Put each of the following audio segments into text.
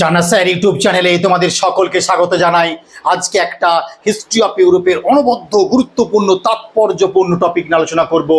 জানা sir YouTube চ্যানেলে তোমাদের সকলকে স্বাগত জানাই। আজকে একটা হিস্ট্রি অফ ইউরোপের অনবদ্য, গুরুত্বপূর্ণ, তাৎপর্যপূর্ণ টপিক নিয়ে আলোচনা করব,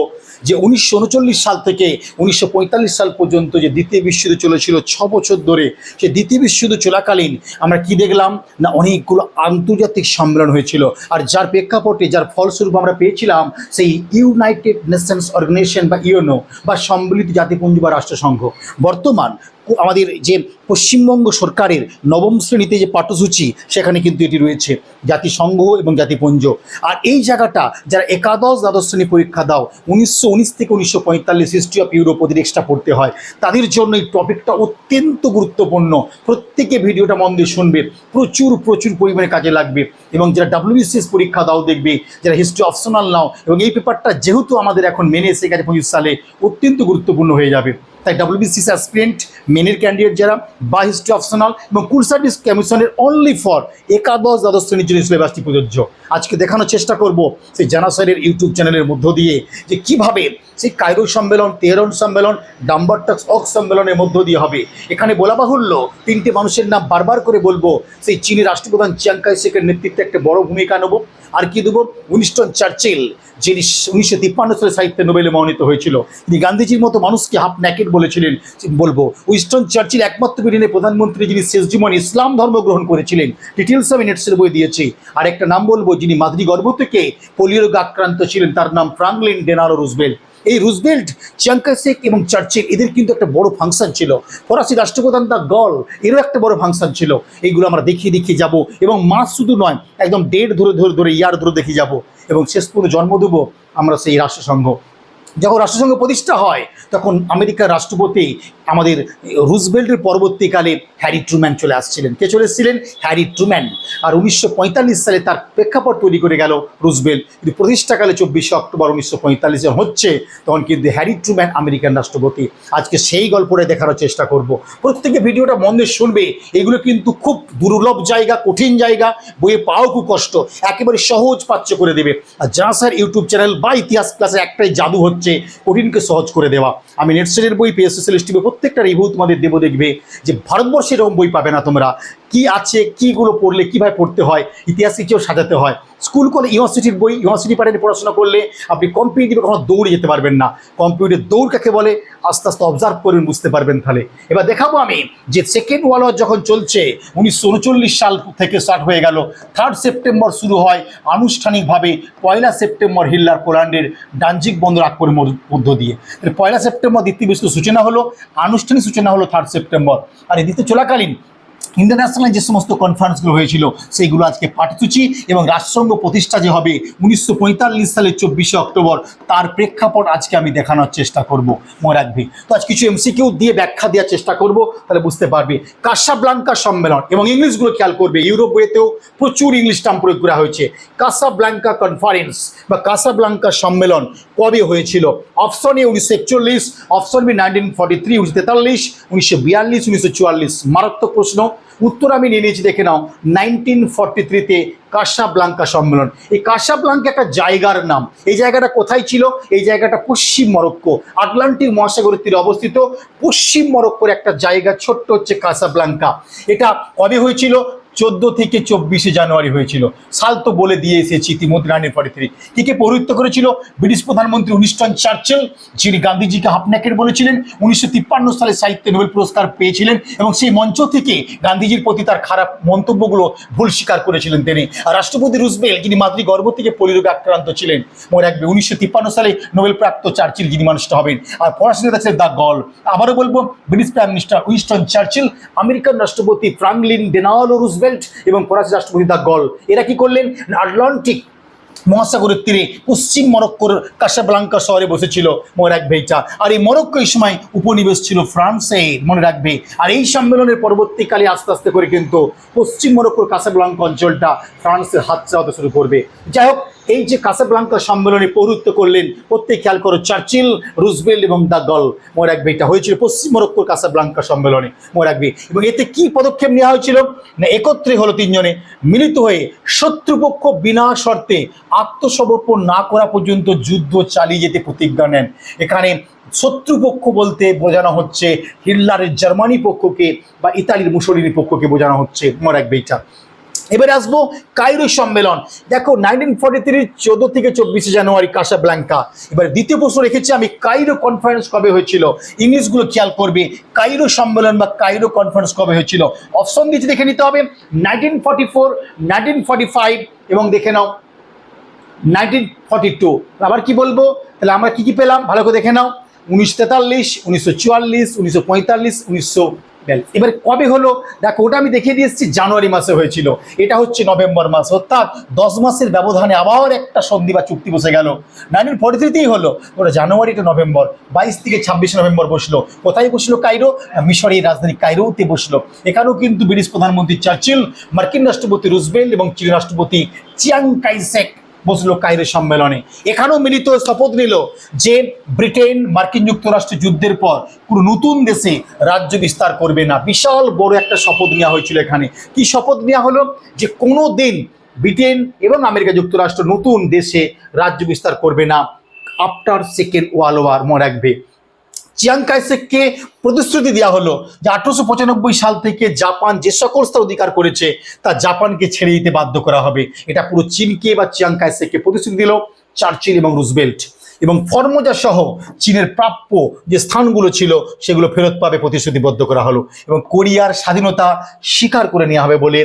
যে উনিশশো উনচল্লিশ সাল থেকে উনিশশো পঁয়তাল্লিশ সাল পর্যন্ত যে দ্বিতীয় বিশ্বযুদ্ধ চলেছিল, ছ বছর ধরে সে দ্বিতীয় বিশ্বযুদ্ধ চলাকালীন আমরা কি দেখলাম? না, অনেকগুলো আন্তর্জাতিক সম্মেলন হয়েছিল। আর যার প্রেক্ষাপটে, যার ফলস্বরূপ আমরা পেয়েছিলাম, সেই ইউনাইটেড নেশনস অর্গানাইজেশন বা ইউনো বা সম্মিলিত জাতিপুঞ্জ বা রাষ্ট্রসংঘ। বর্তমান আমাদের যে পশ্চিমবঙ্গ সরকারের নবম শ্রেণীতে যে পাঠ্যসূচি, সেখানে কিন্তু এটি রয়েছে। জাতিসংঘ এবং জাতিপুঞ্জ। আর এই জায়গাটা যারা একাদশ দ্বাদশ শ্রেণি পরীক্ষা দাও, উনিশশো উনিশ থেকে উনিশশো পঁয়তাল্লিশ হিস্ট্রি অফ ইউরোপ ওদের এক্সট্রা পড়তে হয়। তাদের জন্য এই টপিকটা অত্যন্ত গুরুত্বপূর্ণ। প্রত্যেকে ভিডিওটা মন দিয়ে শুনবে। প্রচুর প্রচুর পরিমাণে কাজে লাগবে। এবং যারা ডাব্লিউবিসিএস পরীক্ষা দাও দেখবে, যারা হিস্ট্রি অপশনাল নাও, এবং এই পেপারটা যেহেতু আমাদের এখন মেনে এসে গেছে পঁচিশ সালে, অত্যন্ত গুরুত্বপূর্ণ হয়ে যাবে। তাই ডাব্লিউবিসিএস অ্যাসপিরেন্ট মেনের ক্যান্ডিডেট যারা, বা হিস্ট্রি অপশনাল এবং কুল সার্ভিস কমিশনের অনলি ফর একাদশ দ্বাদশ শ্রেণির জন্য সিলেবাসটি প্রযোজ্য। আজকে দেখানোর চেষ্টা করব সেই জানা স্যারের ইউটিউব চ্যানেলের মধ্য দিয়ে যে কীভাবে সেই কায়রো সম্মেলন, তেহরন সম্মেলন ডাম্বারটাক্স অক সম্মেলনের মধ্য দিয়ে হবে। এখানে বলা বাহুল্য, তিনটে মানুষের নাম বারবার করে বলব, সেই চীনের রাষ্ট্রপ্রধান চিয়াংকাই শেখের নেতৃত্বে একটা বড় ভূমিকা নেব। আর কি দেবো? উইনস্টন চার্চিল যিনি উনিশশো তিপ্পান্ন সালে সাহিত্যে নোবেলে মনোনীত হয়েছিল। তিনি গান্ধীজির মতো মানুষকে হাফ ন্যাকেট বলেছিলেন, বলব। উইস্টন চার্চিল একমাত্র ব্রিটেনের প্রধানমন্ত্রী যিনি শেষ জীবন ইসলাম ধর্ম গ্রহণ করেছিলেন ডিটেলস আমি নেটসের বই দিয়েছি। আর একটা নাম বলব, যিনি মাতৃগর্ভ থেকে পোলিও রোগে আক্রান্ত ছিলেন, তার নাম ফ্রাঙ্কলিন ডেনালো রুজবেল্ট এই রুজবেল্ট চিয়াঙ্কাসেক এবং চার্চিল, এদের কিন্তু একটা বড় ফাংশন ছিল। ফরাসি রাষ্ট্রপ্রধান দা গল এরও একটা বড় ফাংশন ছিল। এইগুলো আমরা দেখিয়ে দেখিয়ে যাব, এবং মাস শুধু নয়, একদম ডেট ধরে ধরে ধরে, ইয়ার ধরে দেখে যাব। এবং শেষ পর্যন্ত জন্ম দেবো আমরা সেই রাষ্ট্রসংঘ। যখন রাষ্ট্রসংঘ প্রতিষ্ঠা হয়, তখন আমেরিকার রাষ্ট্রপতি আমাদের রুজবেল্টের পরবর্তীকালে হ্যারি ট্রুম্যান চলে আসছিলেন। কে চলে এসেছিলেন? Harry Truman. আর উনিশশো পঁয়তাল্লিশ সালে তার প্রেক্ষাপট তৈরি করে গেল রুজবেল্ট কিন্তু প্রতিষ্ঠাকালে চব্বিশে অক্টোবর উনিশশো পঁয়তাল্লিশ যখন হচ্ছে, তখন কিন্তু হ্যারি ট্রুম্যান আমেরিকান রাষ্ট্রপতি। আজকে সেই গল্পটা দেখানোর চেষ্টা করব। প্রত্যেকে ভিডিওটা মন দিয়ে শুনবে, এগুলো কিন্তু খুব দুর্লভ জায়গা, কঠিন জায়গা, বইয়ে পাওয়াও খুব কষ্ট। একেবারে সহজ পাচ্য করে দেবে। আর যা স্যার ইউটিউব চ্যানেল বা ইতিহাস ক্লাসের একটাই জাদু হচ্ছে কঠিনকে সহজ করে দেওয়া। আমি নেটসেটের বই পিএসএসএল টিভি প্রত্যেকটা রিভিউ তোমাদের দেবো দেখবে যে ভারতবর্ষের এরকম বই পাবে না তোমরা। কি আছে, কীগুলো পড়লে কীভাবে পড়তে হয়, ইতিহাস কেউ সাজাতে হয়। স্কুল কলেজ ইউনিভার্সিটির বই, ইউনিভার্সিটি প্যাটার্নে পড়াশোনা করলে আপনি কম্পিটিটিভে কখনো দৌড়ে যেতে পারবেন না। কম্পিউটার দৌড় কাকে বলে? আস্তে আস্তে অবজার্ভ করবেন বুঝতে পারবেন তাহলে। এবার দেখাবো আমি যে সেকেন্ড ওয়ার্ল্ড ওয়ার যখন চলছে, উনিশশো উনচল্লিশ সাল থেকে স্টার্ট হয়ে গেল। থার্ড সেপ্টেম্বর শুরু হয়। আনুষ্ঠানিকভাবে পয়লা সেপ্টেম্বর হিল্লার পোল্যান্ডের ডানজিক বন্দর আক্রমণের মধ্য দিয়ে। পয়লা সেপ্টেম্বর দ্বিতীয় বিশ্ব সূচনা হলো, আনুষ্ঠানিক সূচনা হলো থার্ড সেপ্টেম্বর আর এই দ্বিতীয় চলাকালীন ইন্টারন্যাশনাল যে সমস্ত কনফারেন্সগুলো হয়েছিল, সেইগুলো আজকে পাঠসূচি এবং রাষ্ট্রসংঘ প্রতিষ্ঠা যে হবে উনিশশো পঁয়তাল্লিশ সালের চব্বিশে অক্টোবর, তার প্রেক্ষাপট আজকে আমি দেখানোর চেষ্টা করব মনে রাখবি তো আজ কিছু এমসিকিউ দিয়ে ব্যাখ্যা দেওয়ার চেষ্টা করব, তাহলে বুঝতে পারবে। কাসাব্লাঙ্কা সম্মেলন এবং ইংলিশগুলো খেয়াল করবে, ইউরোপ বইয়েতেও প্রচুর ইংলিশ টার্ম প্রয়োগ করা হয়েছে। কাসাব্লাঙ্কা কনফারেন্স বা কাসাব্লাঙ্কা সম্মেলন কবে হয়েছিল? অপশন এ উনিশশো একচল্লিশ option B nineteen forty three উনিশশো তেতাল্লিশ, উনিশশো বিয়াল্লিশ, উনিশশো চুয়াল্লিশ। মারাত্মক প্রশ্ন। উত্তর আমি নিয়ে নিয়েছি, দেখে নাও নাইনটিন ফর্টি থ্রিতে কাসাব্লাঙ্কা সম্মেলন। এই কাসাব্লাঙ্কা একটা জায়গার নাম। এই জায়গাটা কোথায় ছিল? এই জায়গাটা পশ্চিম মরক্কো। আটলান্টিক মহাসাগরের তীরে অবস্থিত পশ্চিম মরক্কোর একটা জায়গা, ছোট্ট হচ্ছে কাসাব্লাঙ্কা। এটা কবে হয়েছিল? চোদ্দ থেকে চব্বিশে জানুয়ারি হয়েছিল। সাল তো বলে দিয়ে এসেছি ইতিমধ্যে নাইনটিন ফর্টি থ্রি কী কে পৌরহিত্য করেছিল? ব্রিটিশ প্রধানমন্ত্রী উনিস্টন চার্চেল, যিনি গান্ধীজিকে হাফন্যাকেট বলেছিলেন, উনিশশো তিপ্পান্ন সালে সাহিত্যে নোবেল পুরস্কার পেয়েছিলেন এবং সেই মঞ্চ থেকে গান্ধীজির প্রতি তার খারাপ মন্তব্যগুলো ভুল স্বীকার করেছিলেন তিনি। আর রাষ্ট্রপতি রুজবেল যিনি মাতৃগর্ভ থেকে পলিরোগে আক্রান্ত ছিলেন, মনে রাখবে উনিশশো তিপ্পান্ন সালে নোবেল প্রাপ্ত চার্চিল যিনি মানুষটা হবেন। আর পড়াশোনা ছিলেন দ্য গল। আবারও বলব, British prime minister Winston Churchill, American রাষ্ট্রপতি ফ্রাঙ্কলিন ডেনালো রুজবেল্ট এবং ফরাসি রাষ্ট্রপতি দা গল। এরা কি করলেন? আটলান্টিক মহাসাগরের তীরে পশ্চিম মরক্কোর কাসাব্লাঙ্কা শহরে বসেছিল, মনে রাখবে এটা আর এই মরক্কো এই সময় উপনিবেশ ছিল ফ্রান্সে, মনে রাখবে। আর এই সম্মেলনের পরবর্তীকালে আস্তে আস্তে করে কিন্তু পশ্চিম মরক্কোর কাসাব্লাঙ্কা অঞ্চলটা ফ্রান্সের হাত হতে শুরু করবে। যাই হোক এই যে কাসাব্লাঙ্কা সম্মেলনে পৌরত্ব করলেন, প্রত্যেক খেয়াল করো, চার্চিল রুজবেল এবং দ্য গল মনে রাখবে এটা হয়েছিল পশ্চিম মরক্কোর কাসাব্লাঙ্কা সম্মেলনে মনে রাখবে এবং এতে কি পদক্ষেপ নেওয়া হয়েছিল? না, একত্রে হলো তিনজনে মিলিত হয়ে শত্রুপক্ষ বিনা শর্তে আত্মসমর্পণ না করা পর্যন্ত যুদ্ধ চালিয়ে যেতে প্রতিজ্ঞা নেন। এখানে শত্রুপক্ষ বলতে বোঝানো হচ্ছে হিটলারের জার্মানি পক্ষকে বা ইতালির মুসলিনী পক্ষকে বোঝানো হচ্ছে মনে রাখবে এটা এবারে আসব কাইরো সম্মেলন। দেখো নাইনটিন ফর্টি থ্রির চোদ্দ থেকে চব্বিশে জানুয়ারি কাসা ব্ল্যাঙ্কা এবার দ্বিতীয় প্রশ্ন রেখেছি, আমি কাইরো কনফারেন্স কবে হয়েছিল? ইংলিশগুলো খেয়াল করবে কাইরো সম্মেলন বা কাইরো কনফারেন্স কবে হয়েছিল? অপশন দিতে দেখে নিতে হবে nineteen forty four nineteen forty five এবং দেখে নাও নাইনটিন ফর্টি টু আবার কি বলব? তাহলে আমরা কি কি পেলাম? ভালো করে দেখে নাও উনিশশো তেতাল্লিশ, উনিশশো চুয়াল্লিশ, উনিশশো পঁয়তাল্লিশ, উনিশশো বিয়াল্লিশ এবার কবে হলো? দেখো, ওটা আমি দেখিয়ে দিয়ে এসেছি, জানুয়ারি মাসে হয়েছিল। এটা হচ্ছে নভেম্বর মাস। অর্থাৎ দশ মাসের ব্যবধানে আবার একটা সন্ধি বা চুক্তি বসে গেল। নাইনটিন ফর্টি থ্রিতেই হলো, ওটা জানুয়ারি টু নভেম্বর। বাইশ থেকে ছাব্বিশে নভেম্বর বসল। কোথায় বসল কাইরো? মিশরের রাজধানী কাইরোতে বসল। এখানেও কিন্তু ব্রিটিশ প্রধানমন্ত্রী চার্চিল, মার্কিন রাষ্ট্রপতি রুজবেল এবং চীন রাষ্ট্রপতি চিয়াং কাইসেক বসল কায়রো সম্মেলনে। এখানেও মিলিত শপথ নিল যে ব্রিটেন মার্কিন যুক্তরাষ্ট্র যুদ্ধের পর কোনো নতুন দেশে রাজ্য বিস্তার করবে না। বিশাল বড় একটা শপথ নেওয়া হয়েছিল এখানে। কি শপথ নেওয়া হলো? যে কোনো দিন ব্রিটেন এবং আমেরিকা যুক্তরাষ্ট্র নতুন দেশে রাজ্য বিস্তার করবে না। আফটার সেকেন্ড ওয়ার্ল্ড ওয়ার মনে রাখবে। চিয়াং কাইসেককে প্রতিশ্রুতি দেওয়া হলো যে আঠারোশো পঁচানব্বই সাল থেকে জাপান যে সকল স্তর অধিকার করেছে, তা জাপানকে ছেড়ে দিতে বাধ্য করা হবে। এটা পুরো চীনকে বা চিয়াং কাইসেককে প্রতিশ্রুতি দিল চার্চিল এবং রুজবেল্ট এবং ফর্মোজা সহ চীনের প্রাপ্য যে স্থানগুলো ছিল, সেগুলো ফেরত পাবে প্রতিশ্রুতিবদ্ধ করা হলো। এবং কোরিয়ার স্বাধীনতা স্বীকার করে নেওয়া হবে বলে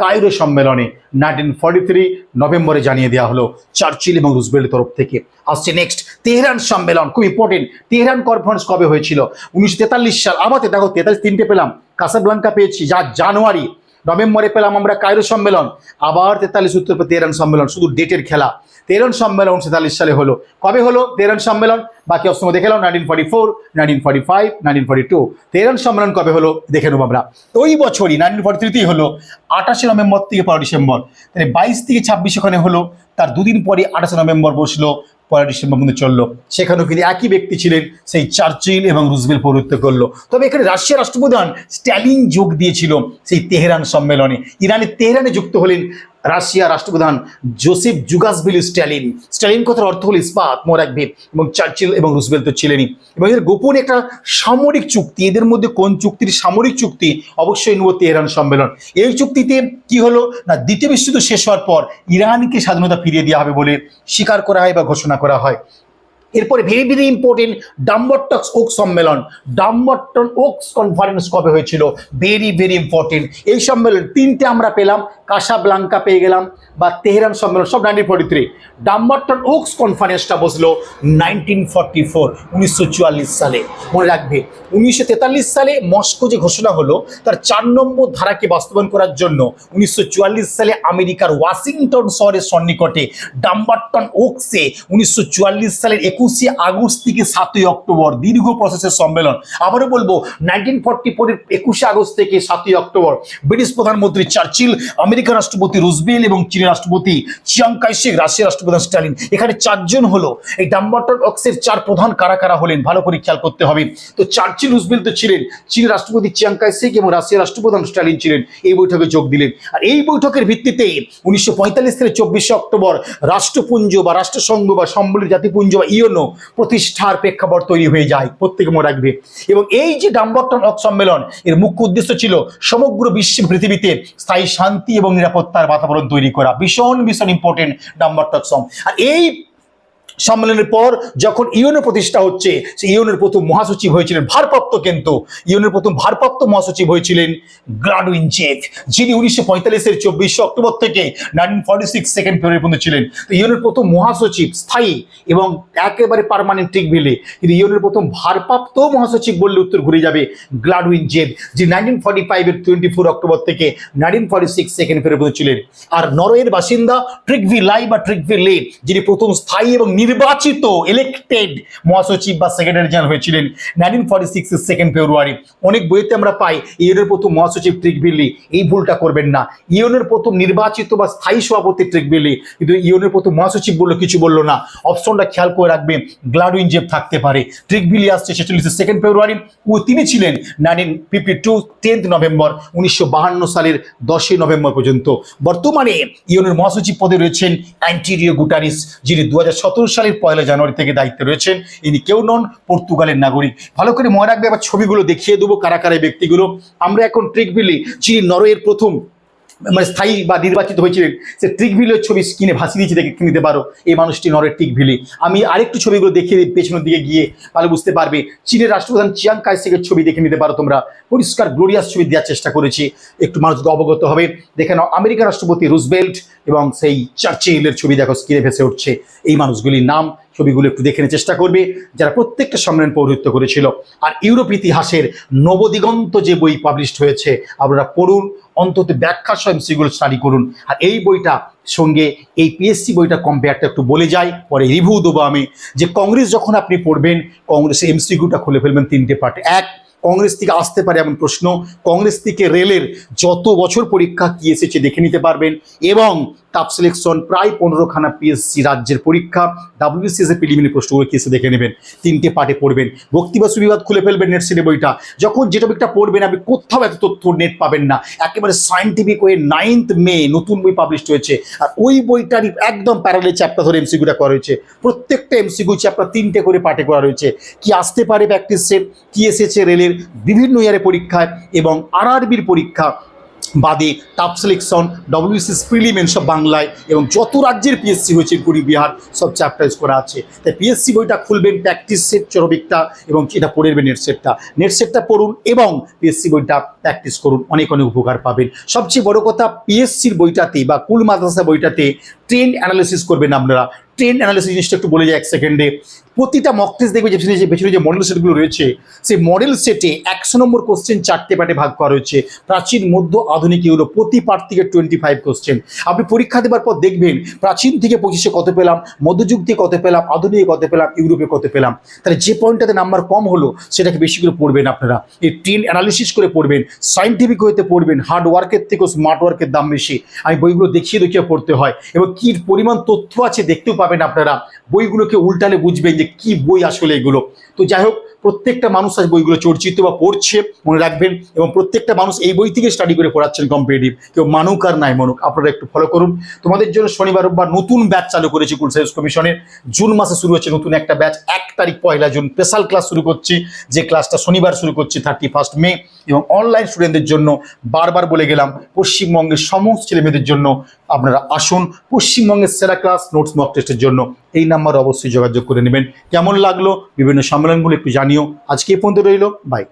কায়রো সম্মেলনে নাইনটিন ফর্টি থ্রি নভেম্বরে জানিয়ে দেওয়া হলো চার্চিল এবং রুজবেলের তরফ থেকে। আসছে নেক্সট তেহরান সম্মেলন, খুব ইম্পর্টেন্ট তেহরান কনফারেন্স কবে হয়েছিল? উনিশশো তেতাল্লিশ সাল আমাদের দেখো তেতাল্লিশ তিনটে পেলাম। কাসাব্লাঙ্কা পেয়েছি, যা জানুয়ারি। নভেম্বরে পেলাম আমরা কায়রো সম্মেলন, আবার তেতাল্লিশ উত্তর পর তেহরান সম্মেলন, শুধু ডেটের খেলা। তেহরান সম্মেলন তেতাল্লিশ সালে হলো। কবে হলো তেহরান সম্মেলন? বাকি অপশন দেখে নাও nineteen forty four nineteen forty five nineteen forty two Tehran সম্মেলন কবে হলো? দেখে নেব আমরা। ওই বছরই নাইনটিন ফর্টি থ্রিতেই হলো, আঠাশে নভেম্বর থেকে পনেরো ডিসেম্বর। তাহলে বাইশ থেকে ছাব্বিশ ওখানে হলো, তার দুদিন পরে আঠাশে নভেম্বর বসল পরের ডিসেম্বর পর্যন্ত চলল। সেখানেও কিন্তু একই ব্যক্তি ছিলেন, সেই চার্চিল এবং রুজবেল পৌরত্ব করল। তবে এখানে রাশিয়ার রাষ্ট্রপ্রধান স্ট্যালিন যোগ দিয়েছিল সেই তেহরান সম্মেলনে। ইরানের তেহরানে যুক্ত হলেন রাশিয়া রাষ্ট্রপ্রধান জোসেফ জুগাসবিল স্ট্যালিন। স্ট্যালিন কথার অর্থ হল ইস্পাত মনে রাখবে এবং চার্চিল এবং রুসবেল তো ছিলেনই। এবং এদের গোপন একটা সামরিক চুক্তি, এদের মধ্যে কোন চুক্তির সামরিক চুক্তি অবশ্যই নেব তেহরান সম্মেলন। এই চুক্তিতে কি হলো না, দ্বিতীয় বিশ্বযুদ্ধ শেষ হওয়ার পর ইরানকে স্বাধীনতা ফিরিয়ে দেওয়া হবে বলে স্বীকার করা হয় বা ঘোষণা করা হয়। এরপরে very very important Dumbarton Oaks সম্মেলন। ডাম্বরটন ওকস কনফারেন্স কবে হয়েছিল? ভেরি ভেরি ইম্পর্টেন্ট এই সম্মেলন তিনটে আমরা পেলাম কাসা ব্লাঙ্কা পেয়ে গেলাম বা তেহরান সম্মেলন, সব nineteen forty three Dumbarton Oaks কনফারেন্সটা বসল নাইনটিন ফর্টি ফোর উনিশশো চুয়াল্লিশ সালে। মনে রাখবে, উনিশশো তেতাল্লিশ সালে মস্কো যে ঘোষণা হলো, তার চার নম্বর ধারাকে বাস্তবায়ন করার জন্য উনিশশো চুয়াল্লিশ সালে আমেরিকার ওয়াশিংটন শহরের সন্নিকটে ডাম্বারটন ওকসে উনিশশো চুয়াল্লিশ সালের একুশে আগস্ট থেকে সাতই অক্টোবর দীর্ঘ প্রসেসের সম্মেলন। আবারও বলব নাইনটিন ফর্টি ফোরের একুশে আগস্ট থেকে সাতই অক্টোবর, ব্রিটিশ প্রধানমন্ত্রী চার্চিল আমেরিকার রাষ্ট্রপতি রুজবেল এবং চীনের রাষ্ট্রপতি চিয়াং কাইশেক, রাশিয়ার রাষ্ট্রপ্রধান স্টালিন এখানে চারজন হলো, এই ডাম্বারটন অক্সের চার প্রধান কারা কারা হলেন, ভালো করে খেয়াল করতে হবে। তো চার্চিল রুজবেল তো ছিলেন, চীনের রাষ্ট্রপতি চিয়াং কাইশেক এবং রাশিয়ার রাষ্ট্রপ্রধান স্টালিন ছিলেন। এই বৈঠকে যোগ দিলেন। আর এই বৈঠকের ভিত্তিতে উনিশশো পঁয়তাল্লিশ থেকে চব্বিশে অক্টোবর রাষ্ট্রপুঞ্জ বা রাষ্ট্রসংঘ বা সম্বলিত জাতিপুঞ্জ বা ইউনো প্রতিষ্ঠার প্রেক্ষাপট তৈরি হয়ে যায়, প্রত্যেকে মনে রাখবে। এবং এই যে ডাম্বরটন অক সম্মেলন, এর মুখ্য উদ্দেশ্য ছিল সমগ্র বিশ্ব পৃথিবীতে স্থায়ী শান্তি এবং নিরাপত্তার বাতাবরণ তৈরি করা। ভীষণ ভীষণ ইম্পর্টেন্ট ডাম্বরটক সম। আর এই সম্মেলনের পর যখন ইউনো প্রতিষ্ঠা হচ্ছে, সেই ইউনের প্রথম মহাসচিব হয়েছিলেন ভারপ্রাপ্ত কিন্তু ইউনের প্রথম ভারপ্রাপ্ত মহাসচিব হয়েছিলেন গ্রাডউইন চেক যিনি উনিশশো পঁয়তাল্লিশের চব্বিশে অক্টোবর থেকে nineteen forty six second February পর্যন্ত ছিলেন। তো ইউনের প্রথম মহাসচিব স্থায়ী এবং একেবারে পারমানেন্ট ঠিক মিলে কিন্তু ইউনের প্রথম ভারপ্রাপ্ত মহাসচিব বললে উত্তর ঘুরে যাবে গ্লাডউইন জেদ যিনি নাইনটিন ফর্টি ফাইভের টোয়েন্টি ফোর অক্টোবর থেকে nineteen forty six second February পর্যন্ত ছিলেন। আর নরওয়ের বাসিন্দা ট্রিকভি লাই বা ট্রিকভি লে, যিনি প্রথম স্থায়ী এবং নির্বাচিত ইলেক্টেড মহাসচিব বা সেক্রেটারি জেনারেল হয়েছিলেন নাইনটিন ফর্টি সিক্সের সেকেন্ড ফেব্রুয়ারি অনেক বইতে আমরা পাই ইউনের প্রথম মহাসচিব ট্রিক ট্রিকবিল্লি এই ভুলটা করবেন না। ইউনের প্রথম নির্বাচিত বা স্থায়ী সভাপতি ট্রিকবিল্লি কিন্তু ইউনের প্রথম মহাসচিব বলল, কিছু বলল না। অপশনটা খেয়াল করে রাখবেন গ্লাডুইন জেব থাকতে পারে। ট্রিকবিল্লি আসছে ছেচল্লিশের সেকেন্ড ফেব্রুয়ারি ও তিনি ছিলেন nineteen fifty two tenth November উনিশশো সালের দশই নভেম্বর পর্যন্ত। বর্তমানে ইউনের মহাসচিব পদে রয়েছেন অ্যান্টিরিও গুটারিস যিনি দুহাজার সতেরো সালের পয়লা জানুয়ারি থেকে দায়িত্বে রয়েছেন। ইনি কেউ নন, পর্তুগালের নাগরিক। ভালো করে মনে রাখবে আবার ছবিগুলো দেখিয়ে দেবো কারা কারা ব্যক্তিগুলো। আমরা এখন ট্রিক বিলি যিনি নরওয়ের প্রথম মানে স্থায়ী বা নির্বাচিত হয়েছিলেন সে ট্রিকভিলের ছবি স্ক্রিনে ভাসিয়ে দিয়েছি দেখে নিতে পারো। এই মানুষটি নরের ট্রিকভিলি আমি আরেকটু ছবিগুলো দেখিয়ে পেছনের দিকে গিয়ে ভালো বুঝতে পারবে। চীনের রাষ্ট্রপ্রধান চিয়াং কাইসেকের ছবি দেখে নিতে পারো তোমরা। পরিষ্কার গ্লোরিয়াস ছবি দেওয়ার চেষ্টা করেছি। একটু মানুষকে অবগত হবে। দেখে নাও, আমেরিকার রাষ্ট্রপতি রুজবেল্ট এবং সেই চার্চিলের ছবি দেখো স্ক্রিনে ভেসে উঠছে। এই মানুষগুলির নাম ছবিগুলো একটু দেখে চেষ্টা করবে। যারা প্রত্যেকটা সম্মেলন পৌরহিত্য করেছিল। আর ইউরোপ ইতিহাসের নবদিগন্ত যে বই পাবলিশড হয়েছে, আপনারা পড়ুন। অন্তত ব্যাখ্যা স্বয়ং সেগুলো স্টাডি করুন। আর এই বইটা সঙ্গে এই পিএসসি বইটা কম্পেয়ারটা একটু বলে যাই, পরে রিভিউ দেবো আমি। যে কংগ্রেস যখন আপনি পড়বেন কংগ্রেসের এমসিকিউটা খুলে ফেলবেন তিনটে পার্ট এক, কংগ্রেস থেকে আসতে পারে এমন প্রশ্ন, কংগ্রেস থেকে রেলের যত বছর পরীক্ষা কি এসেছে দেখে নিতে পারবেন এবং টাপ সিলেকশন প্রায় পনেরোখানা পিএসসি রাজ্যের পরীক্ষা। ডাব্লিউবিসিএস এর প্রিলিমিনারি প্রশ্নগুলো কি এসে দেখে নেবেন? তিনটে পার্টে পড়বেন। ভক্তি বা সুবিবাদ খুলে ফেলবেন নেট সিটে বইটা। যখন যে টপিকটা পড়বেন, আপনি কোথাও এত তথ্য নেট পাবেন না। একেবারে সায়েন্টিফিক ওয়ে নাইন্থ মে নতুন বই পাবলিশ হয়েছে। আর ওই বইটারই একদম প্যারালে চ্যাপ্টার ধরে এমসিকিউটা করা হয়েছে। প্রত্যেকটা এমসিকিউ চ্যাপ্টার তিনটে করে পাঠে করা রয়েছে। কি আসতে পারে প্র্যাকটিস সেট কি এসেছে রেলের বিভিন্ন ইয়ারে পরীক্ষায় এবং আরআরবির পরীক্ষা। বাদে টাপ সিলেকশন ডব্লিউসিস প্রিলিমেন সব বাংলায় এবং যত রাজ্যের পিএসসি হয়েছে কুড়ি, বিহার, সব চ্যাপ্টার্স করা আছে। তাই পিএসসি বইটা খুলবেন প্র্যাকটিস সেট চরবিকটা এবং এটা পড়ে নেবেন নেট সেটটা নেট সেটটা পড়ুন এবং পিএসসি বইটা প্র্যাকটিস করুন, অনেক অনেক উপকার পাবেন। সবচেয়ে বড় কথা পিএসসির বইটাতে বা কুল মাদ্রাসা বইটাতে ট্রেন্ড অ্যানালিসিস করবেন আপনারা। ট্রেন্ড অ্যানালিসিস জিনিসটা একটু বলে যায় এক সেকেন্ডে প্রতিটা মক টেস্ট দেখবে যে পেছনে যে পেছনে যে মডেল সেটগুলো রয়েছে, সেই মডেল সেটে একশো নম্বর কোশ্চেন চারটে পার্টে ভাগ করা রয়েছে। প্রাচীন, মধ্য, আধুনিক ইউরোপ প্রতি পার্ট থেকে টোয়েন্টি ফাইভ কোশ্চেন আপনি পরীক্ষা দেওয়ার পর দেখবেন প্রাচীন থেকে পঁচিশে কত পেলাম, মধ্যযুগ থেকে কত পেলাম, আধুনিকে কত পেলাম, ইউরোপে কত পেলাম। তাহলে যে পয়েন্টটাতে নাম্বার কম হলো, সেটাকে বেশি করে পড়বেন আপনারা। এই ট্রেন অ্যানালিসিস করে পড়বেন সাইন্টিফিক হইতে পড়বেন হার্ড ওয়ার্কের থেকেও স্মার্ট ওয়ার্কের দাম বেশি। আমি বইগুলো দেখিয়ে দেখিয়ে পড়তে হয়। এবং কী পরিমাণ তথ্য আছে দেখতেও পাবেন আপনারা। বইগুলোকে উল্টালে বুঝবেন যে কি বই আসলে এগুলো। তো যাই হোক প্রত্যেকটা মানুষ আজ বইগুলো চর্চিত বা পড়ছে, মনে রাখবেন, এবং প্রত্যেকটা মানুষ এই বই থেকে স্টাডি করে পড়াচ্ছেন কম্পিটিভ কেউ মানুক আর নাই মানুক, আপনারা একটু ফলো করুন। তোমাদের জন্য শনিবার, রোববার নতুন ব্যাচ চালু করেছি কুল সার্ভিস কমিশনের জুন মাসে শুরু হচ্ছে নতুন একটা ব্যাচ এক তারিখ পয়লা জুন স্পেশাল ক্লাস শুরু করছি। যে ক্লাসটা শনিবার শুরু করছি থার্টি ফার্স্ট মে এবং অনলাইন স্টুডেন্টদের জন্য বারবার বলে গেলাম, পশ্চিমবঙ্গের সমস্ত ছেলেমেয়েদের জন্য আপনারা আসুন, পশ্চিমবঙ্গের সেরা ক্লাস নোটস মক টেস্টের জন্য এই নাম্বার অবশ্যই যোগাযোগ করে নেবেন। কেমন লাগল? বিভিন্ন সম্মেলনগুলো একটু জানিও। আজকে এ পর্যন্ত রইল। বাই